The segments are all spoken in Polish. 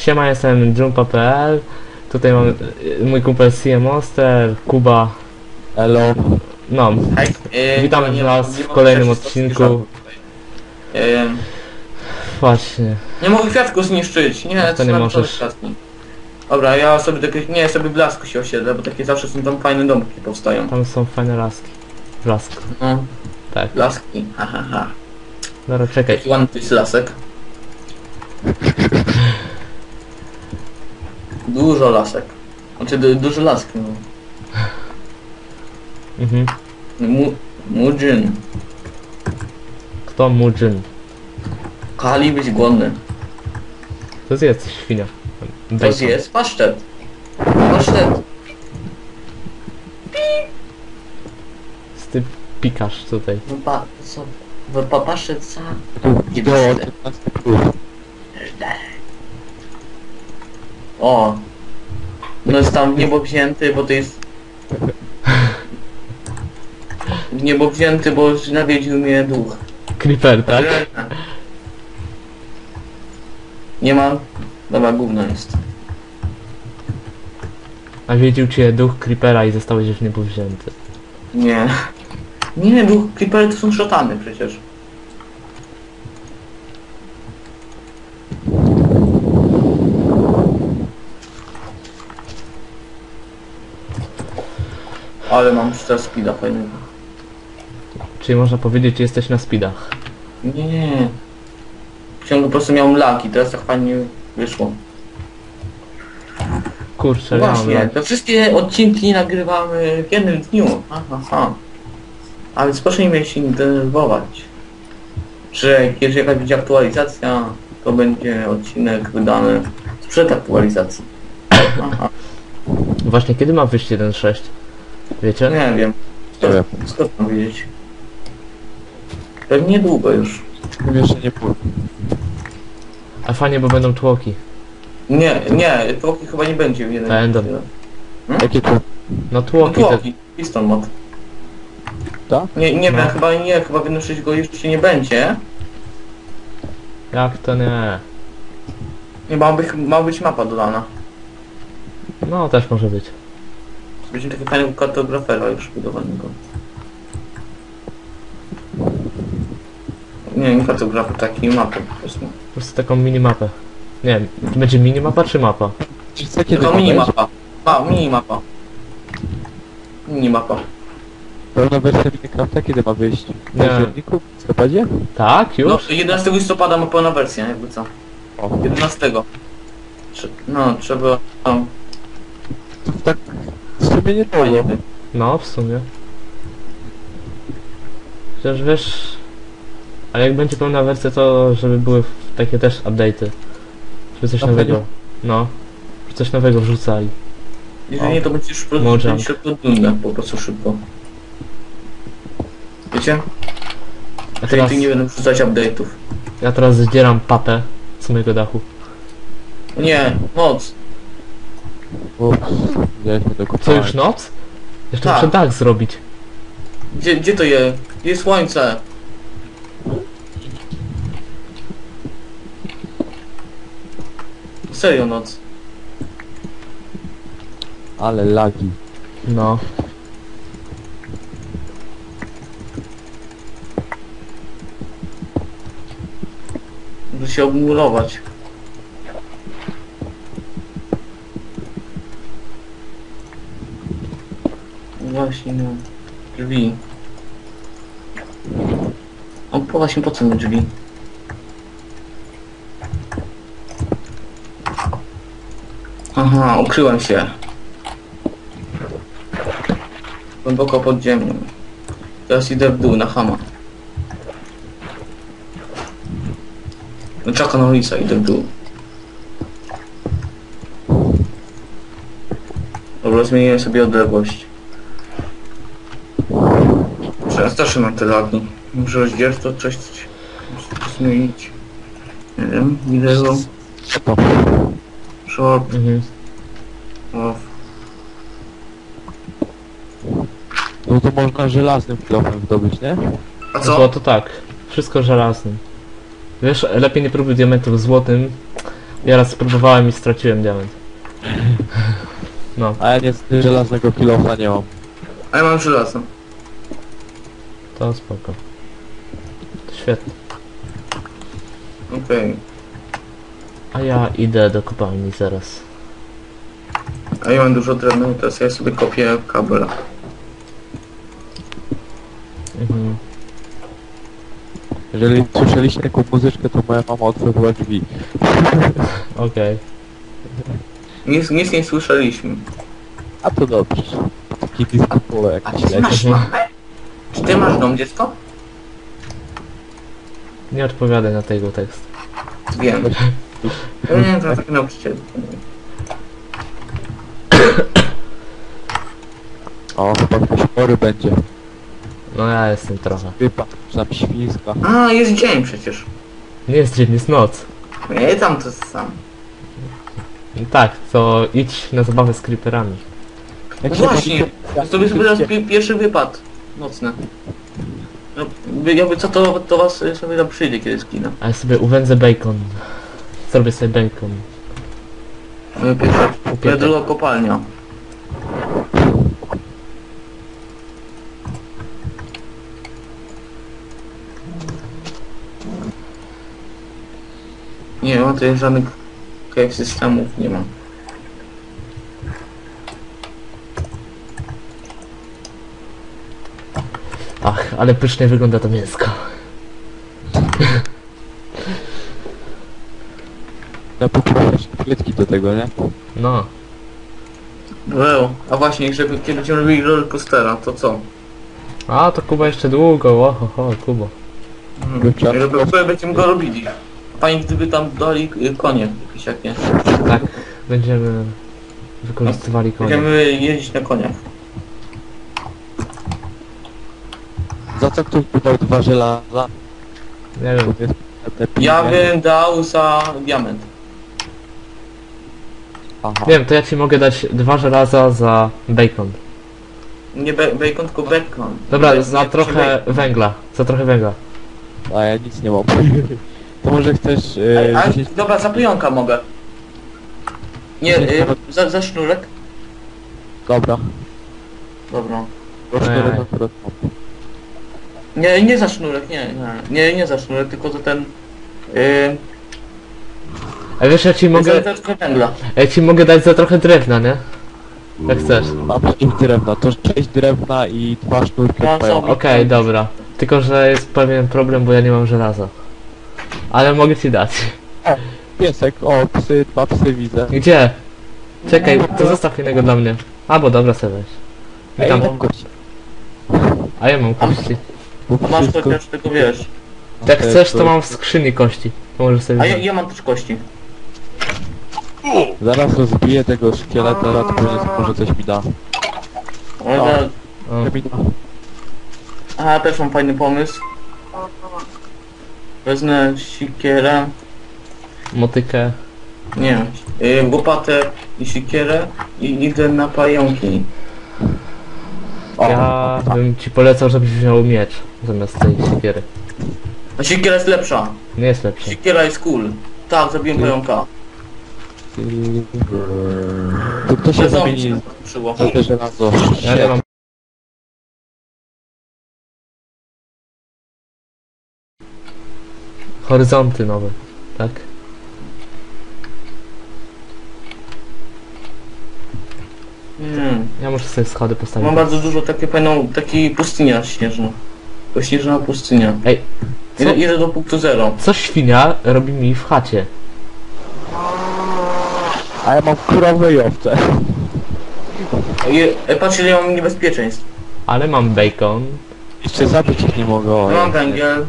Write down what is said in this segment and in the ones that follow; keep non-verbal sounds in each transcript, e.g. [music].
Siema, jestem Jumpa.pl Tutaj mam y, mój kumpel CM Monster, Kuba. Elo. No, Hej, e, Witamy nie- was nie w mogę kolejnym odcinku. E, właśnie. nie mogę kwiatku zniszczyć, nie, to nie mam możesz. kwiatki. Dobra, ja sobie takie, nie, sobie blasku się osiedlę, bo takie zawsze są tam fajne domki powstają. Tam są fajne laski. Blask. No, Tak. blaski, ha, ha, ha. Dobra, czekaj. Jaki ładny to jest lasek. Dużo lasek. Znaczy du dużo laski, no. Mhm. Mu Mudzin. Kto Mujin? Kali być głodny. To zjedz, świnia. To jest pasztet. Pasztet. Ty pikasz tutaj. No pa, co? No pa, pasztet co? Wideo o 15 plus. O. No jest tam w niebo wzięty, bo to jest... W niebo wzięty, bo nawiedził mnie duch. Creeper, tak? Nie ma... Dobra, gówno jest. Nawiedził cię duch Creepera i zostałeś w niebo wzięty. Nie. Nie, duch creepery to są szatany przecież. Ale mam teraz speeda fajnego. Czyli można powiedzieć, że jesteś na speedach. Nie, nie. Ciągle po prostu miałem laki, teraz tak fajnie wyszło. Kurczę, No ja mam właśnie, lag. te wszystkie odcinki nagrywamy w jednym dniu. Aha, aha. A więc proszę nie mnie się denerwować. Że jeżeli jakaś będzie aktualizacja, to będzie odcinek wydany sprzed aktualizacji. Aha, Właśnie, kiedy ma wyjść 1.6? Wiecie? nie wiem. Skąd mam wiedzieć? Pewnie niedługo już. Tym jeszcze nie pół. A fajnie, bo będą tłoki. Nie, nie, tłoki chyba nie będzie w jednym. Będą. Jakie to? No No tłoki te... tłoki, piston mod. Tak? Nie, nie No. wiem, chyba nie, chyba w jednym sześć go już się nie będzie. Jak to nie? Nie, ma, być, ma być mapa dodana. No, też może być. Będzie takiego fajnego kartografera już budowanego. Nie, nie kartografer, taki mapę powiedzmy. Po prostu taką minimapę. Nie wiem, to będzie minimapa czy mapa? Czy co kiedy Tylko minimapa. A, minimapa. Minimapa. Pełna wersja Minecrafta kiedy ma wyjść? W Nie. październiku? W listopadzie? Tak? No, Już? 11 listopada ma pełna wersja, jakby co. O, 11. Trze- No, trzeba... No, to tak w sumie nie fajnie było. by. No, w sumie. Chociaż wiesz... Ale jak będzie pełna wersja, to żeby były w- takie też update'y. Żeby coś Na nowego... pewno. No. Żeby coś nowego wrzucali. Jeżeli nie, to będzie już Mojang. produkt szybko dumne, po prostu szybko. Wiecie? A Czyli teraz, tu nie będę wrzucać update'ów. ja teraz zdzieram papę z mojego dachu. Nie, moc. Ups, Co, już noc? Jeszcze Tak. muszę dach zrobić. Gdzie, gdzie to je? Gdzie jest słońce? Serio noc. Ale lagi. No. Muszę się obmurować. Właśnie, no. Drzwi. O, po właśnie po co mi drzwi? Aha, ukryłem się. Głęboko pod ziemią. Teraz idę w dół, na hama. No czeka na Lisa, idę w dół. Dobra, zmieniłem sobie odległość. Teraz też mam te lagi. Muszę rozdzielić to coś, zmienić. Nie wiem, wideo, to? short, Mhm. off. No to można żelaznym kilofem zdobyć, nie? A co? Złoto tak. Wszystko żelaznym. Wiesz, lepiej nie próbuj diamentów złotym, Ja raz spróbowałem i straciłem diament. No, A ja niestety żelaznego kilofa nie mam. A ja mam żelazo. To spoko. To świetnie. Okej. A ja idę do kopalni zaraz. A ja mam dużo drewna, teraz ja sobie kopię kabel. Mhm. Jeżeli słyszeliście taką muzyczkę, to moja mama otworzyła drzwi. [laughs] Okej. Nic, nic nie słyszeliśmy. A to dobrze. Taki disco polo A jakiś ty masz leci. Czy ty masz dom dziecko? Nie odpowiadaj na tego tekstu. Wiem. [laughs] Nie, to tak nauczyciel. O, chyba ktoś chory będzie. No ja jestem trochę. Wypa, tam świńska. A, jest dzień przecież. Nie jest dzień, jest noc. Nie, tam to jest sam. Tak, to idź na zabawę z creeperami. Jak No się właśnie, bawicie- Zrobię sobie teraz pi pierwszy wypad nocny. No, by- jakby co to, to was sobie tam przyjdzie kiedyś kina. A ja sobie uwędzę bacon. Zrobię sobie bacon. Pierwsza, druga kopalnia. Nie ma tutaj żadnych systemów, nie ma. Ach, ale pysznie wygląda to mięsko. No poproszę frytki do tego, nie? No. Well, a właśnie, żeby kiedy będziemy robili rollercoastera, to co? A, to Kuba jeszcze długo, oho, Kubo. Hmm. Trzeba- Żeby- Będziemy go robili. Pani gdyby tam dali y, konie jakieś jakie. Tak, będziemy wykorzystywali konie. Będziemy jeździć na koniach. Za co ktoś by dał dwa żelaza? Nie wiem, To jest te Ja bym dał za diament. Aha. wiem, to ja ci mogę dać dwa żelaza za bacon. Nie be bacon, tylko bacon. Dobra, Be- za nie, trochę węgla. Za trochę węgla. A ja nic nie mam. [laughs] To może chcesz... Yy, a, dobra, za pionka mogę. Nie, y, za, za sznurek? Dobra. Dobra. Proszę, Ej. Nie, nie za sznurek, nie, nie, nie, nie za sznurek, tylko za ten... Yy, A wiesz, ja ci mogę, Za, trochę węgla. ja ci mogę dać za trochę drewna, nie? Jak chcesz. Mam sześć drewna, to sześć drewna i dwa sznurki No, są- Okej, dobra. Tylko, że jest pewien problem, bo ja nie mam żelaza. Ale mogę ci dać. Piesek, o, psy, dwa psy widzę. Gdzie? Czekaj, to zostaw innego dla mnie. A, bo dobra, sobie weź. Ej, Witam. mam gości. A ja mam kości. Bo A masz wszystko- chociaż tylko wiesz. Jak chcesz, to mam w skrzyni kości. To możesz sobie A ja, wziąć. ja mam też kości. Zaraz rozbiję tego szkieleta, to pewnie może coś mi da. Ale O. O, Co mi da? Aha, też mam fajny pomysł. Wezmę sikierę, motykę. nie, yy, łopatę i sikierę i idę na pająki. Ja bym ci polecał, żebyś wziął miecz zamiast tej siekiery. A siekiera jest lepsza. Nie jest lepszy. Siekiera jest cool. Tak, zabiłem Ty- pająka. To kto się zombie zamieni się przyło. za te żelazo? Ja nie mam. Horyzonty nowe, tak? Ja muszę sobie schody postawić. Mam bardzo dużo takie fajną, takiej pustynia śnieżna. To śnieżna pustynia. Ej, co, Idę, idę do punktu zero. co świnia robi mi w chacie? A ja mam krowę i owce. I, e, patrz ile ja mam niebezpieczeństw. Ale mam bacon. Jeszcze zabić ich nie mogę. O, Mam węgiel.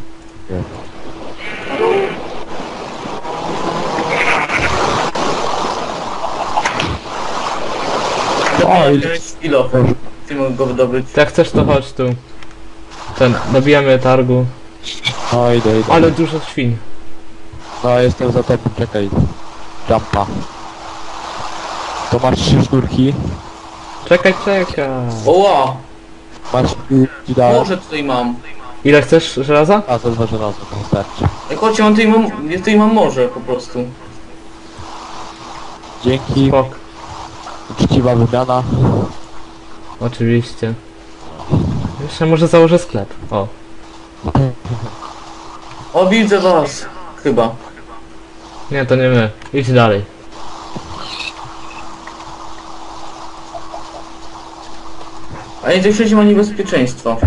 O, ile- Kilo. Ty mogę go wydobyć. Jak chcesz to chodź tu. Ten, dobijamy targu. No idę, idę. Ale dużo świń. No jestem za tobą, czekaj. Jumpa. To masz trzy sznurki. Czekaj, czekaj. Oła! Masz ci dałem. Może tutaj mam. Ile chcesz żelaza? A za dwa żelaza to wystarczy. Jak chodźcie, mam tutaj mam, ja tutaj mam morze po prostu. Dzięki, Spok. Uczciwa wymiana. Oczywiście. Jeszcze może założę sklep. O. O, widzę was. Chyba. Nie, to nie my. Idź dalej. A nie jesteśmy ma niebezpieczeństwo.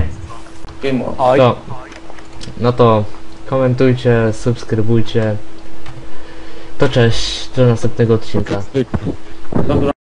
Game over. Oj, To. No to komentujcie, subskrybujcie. To cześć, do następnego odcinka. Dobra.